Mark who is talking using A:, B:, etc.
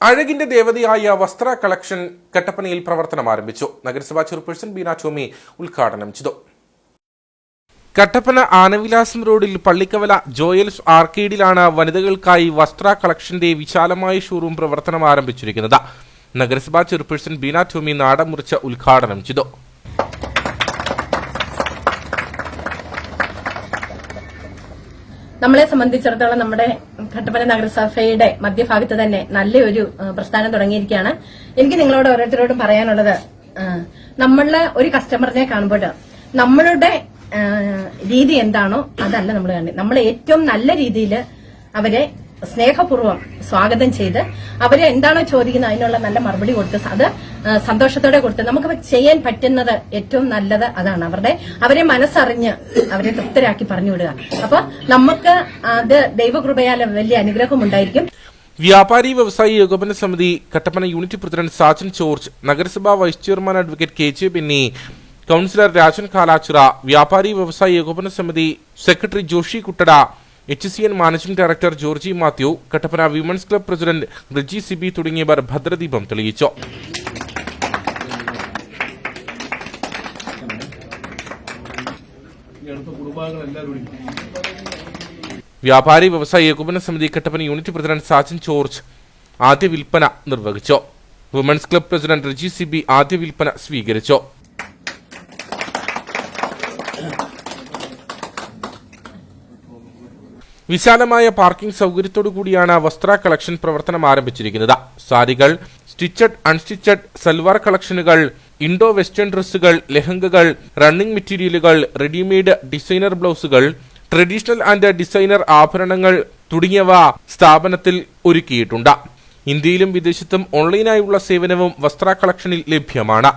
A: അഴകിന്റെ ദേവതയായ വസ്ത്ര കളക്ഷൻ കട്ടപ്പനയിൽ പ്രവർത്തനം ആരംഭിച്ചു. നഗരസഭാ ചെയർപേഴ്സൺ ബീന ടോമി ഉദ്ഘാടനം ചെയ്തു. കട്ടപ്പന ആനവിലാസം റോഡിൽ പള്ളിക്കവല ജോയൽസ് ആർക്കേഡിലാണ് വനിതകൾക്കായി വസ്ത്ര കളക്ഷന്റെ വിശാലമായ ഷോറൂം പ്രവർത്തനം ആരംഭിച്ചിരിക്കുന്നത്. നഗരസഭാ ചെയർപേഴ്സൺ ബീന ടോമി നാടമുറിച്ച് ഉദ്ഘാടനം ചെയ്തു.
B: നമ്മളെ സംബന്ധിച്ചിടത്തോളം നമ്മുടെ കട്ടപ്പന നഗരസഭയുടെ മധ്യഭാഗത്ത് തന്നെ നല്ലൊരു പ്രസ്ഥാനം തുടങ്ങിയിരിക്കുകയാണ്. എനിക്ക് നിങ്ങളോട് ഓരോരുത്തരോടും പറയാനുള്ളത് നമ്മളെ ഒരു കസ്റ്റമറിനെ കാണുമ്പോൾ നമ്മളുടെ രീതി എന്താണോ അതല്ല നമ്മൾ കണ്ടത് നമ്മൾ ഏറ്റവും നല്ല രീതിയിൽ അവരെ സ്നേഹപൂർവം സ്വാഗതം ചെയ്ത് അവരെ എന്താണോ ചോദിക്കുന്നത് അതിനുള്ള നല്ല മറുപടി കൊടുത്ത് അത് സന്തോഷത്തോടെ കൊടുത്ത് നമുക്ക് ചെയ്യാൻ പറ്റുന്നത് ഏറ്റവും നല്ലത് അതാണ്. അവരുടെ അവരെ മനസ്സറിഞ്ഞ് അവരെ തൃപ്തരാക്കി പറഞ്ഞു വിടുക. അപ്പൊ നമുക്ക് അത് ദൈവകൃപയാൽ വലിയ അനുഗ്രഹം ഉണ്ടായിരിക്കും.
A: വ്യാപാരി വ്യവസായി ഏകോപന സമിതി Kattappana unit president Sajan George നഗരസഭാ vice chairman advocate K J Benny councillor Rajan Kalachira വ്യാപാരി വ്യവസായി ഏകോപന സമിതി secretary Joshi Kuttada H C N managing director Georgy Mathew Kattappana women's club president Riji Siby തുടങ്ങിയവർ ഭദ്രദീപം തെളിയിച്ചു. വ്യാപാരി വ്യവസായി ഏകോപന സമിതി Kattappana unit president Sajan George ആദ്യ വിൽപ്പന നിർവഹിച്ചു. Women's club president Riji Siby ആദ്യ വിൽപ്പന സ്വീകരിച്ചു. വിശാലമായ പാർക്കിംഗ് സൗകര്യത്തോടു കൂടിയാണ് വസ്ത്ര കളക്ഷൻ പ്രവർത്തനം ആരംഭിച്ചിരിക്കുന്നത്. സാരികൾ സ്റ്റിച്ചഡ് അൺസ്റ്റിച്ചഡ് സൽവാർ കളക്ഷനുകൾ ഇൻഡോ വെസ്റ്റേൺ ഡ്രസ്സുകൾ ലെഹങ്കകൾ റണ്ണിംഗ് മെറ്റീരിയലുകൾ റെഡിമെയ്ഡ് ഡിസൈനർ ബ്ലൗസുകൾ ട്രഡീഷണൽ ആൻഡ് ഡിസൈനർ ആഭരണങ്ങൾ തുടങ്ങിയവ സ്ഥാപനത്തിൽ ഒരുക്കിയിട്ടുണ്ട്. ഇന്ത്യയിലും വിദേശത്തും ഓൺലൈനായുള്ള സേവനവും വസ്ത്ര കളക്ഷനിൽ ലഭ്യമാണ്.